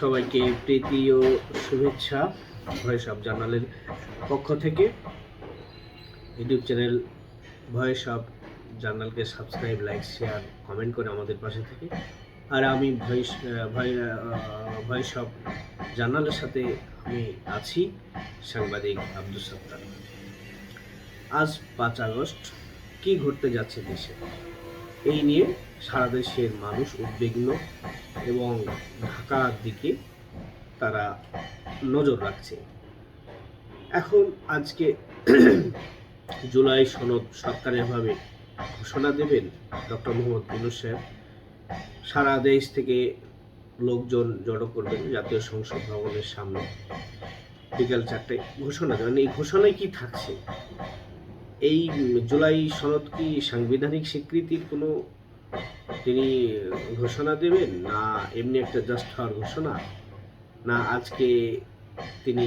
সবাইকে প্রীতি ও শুভেচ্ছা voice of জার্নালের পক্ষ থেকে। ইউটিউব চ্যানেল ভয়েস অফ জার্নালকে সাবস্ক্রাইব, লাইক, শেয়ার, কমেন্ট করে আমাদের পাশে থেকে। আর আমি ভয়েস ভয়েস অফ জার্নালের সাথে আমি আছি সাংবাদিক আব্দুল সত্তার। আজ পাঁচ আগস্ট, কি ঘটতে যাচ্ছে দেশে? এই নিয়ে সারা দেশের মানুষ উদ্বিগ্ন এবং ঢাকার দিকে তারা নজর রাখছে। এখন আজকে জুলাই সনদ সরকারিভাবে ঘোষণা দেবেন, ডক্টর মোহাম্মদ ইউনুস সাহেব, সারা দেশ থেকে লোকজন জড়ো করবেন জাতীয় সংসদ ভবনের সামনে। বিকাল চারটায় ঘোষণা দেবেন এই ঘোষণায় কি থাকছে? এই জুলাই সনদ কি সাংবিধানিক স্বীকৃতির কোনো তিনি ঘোষণা দেবেন, না এমনি একটা জাস্ট হওয়ার ঘোষণা, না আজকে তিনি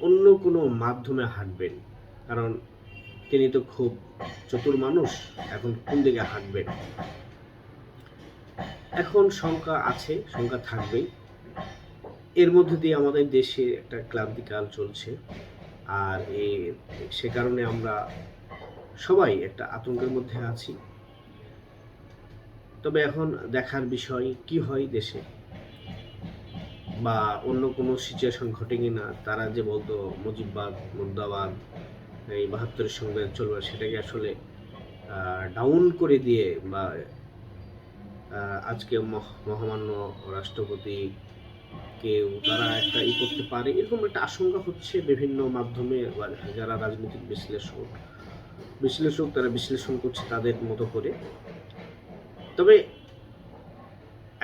অন্য কোনো মাধ্যমে হাঁটবেন। কারণ তিনি তো খুব চতুর মানুষ, এখন কোন দিকে হাঁটবেন? এখন শঙ্কা আছে, শঙ্কা থাকবেই। এর মধ্যে দিয়ে আমাদের দেশে একটা ক্লান্তিকাল চলছে, আর এ, সে কারণে আমরা সবাই একটা আতঙ্কের মধ্যে আছি। তবে এখন দেখার বিষয় কি হয় দেশে? বা অন্য কোনো সিচুয়েশন ঘটে কিনা তারা যে বলতো মুজিববাদ, মুর্দাবাদ, এই বাহাত্তরের সঙ্গে চলবে সেটাকে আসলে ডাউন করে দিয়ে বা আজকে মহ- মহামান্য রাষ্ট্রপতি কেউ তারা একটা ই করতে পারে, এরকম একটা আশঙ্কা হচ্ছে বিভিন্ন মাধ্যমে যারা রাজনৈতিক বিশ্লেষক বিশ্লেষক তারা বিশ্লেষণ করছে তাদের মতো করে। তবে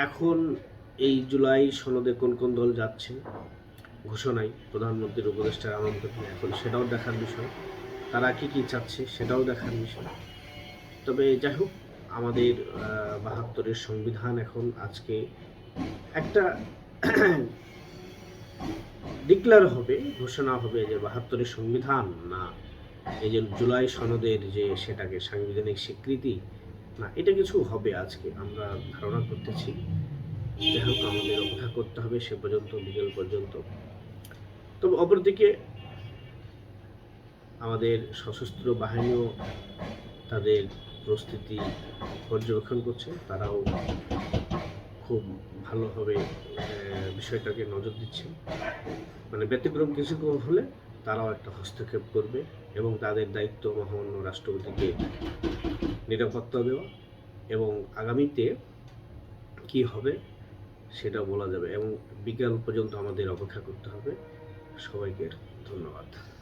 এখন এই জুলাই সনদে কোন কোন দল যাচ্ছে? ঘোষণায় প্রধানমন্ত্রীর উপদেষ্টার আমন্ত্রণ এখন সেটাও দেখার বিষয়। তারা কি কি চাচ্ছে সেটাও দেখার বিষয়। তবে যাই হোক, আমাদের বাহাত্তরের সংবিধান এখন আজকে একটা ডিক্লার হবে, ঘোষণা হবে যে বাহাত্তরের সংবিধান না। এই যে জুলাই সনদের যে সেটাকে সাংবিধানিক স্বীকৃতি না, এটা কিছু হবে আজকে, আমরা ধারণা করতেছি। যাই হোক আমাদের অপেক্ষা করতে হবে সে পর্যন্ত, বিকেল পর্যন্ত। তবে অপরদিকে, আমাদের সশস্ত্র বাহিনীও তাদের প্রস্তুতি পর্যবেক্ষণ করছে। তারাও খুব ভালোভাবে বিষয়টাকে নজর দিচ্ছে। মানে ব্যতিক্রম কিছু হলে তারাও একটা হস্তক্ষেপ করবে এবং তাদের দায়িত্ব মহামান্য রাষ্ট্রপতিকে নিরাপত্তা দেওয়া এবং আগামীতে কি হবে সেটা বলা যাবে এবং বিকাল পর্যন্ত আমাদের অপেক্ষা করতে হবে। সবাইকে ধন্যবাদ।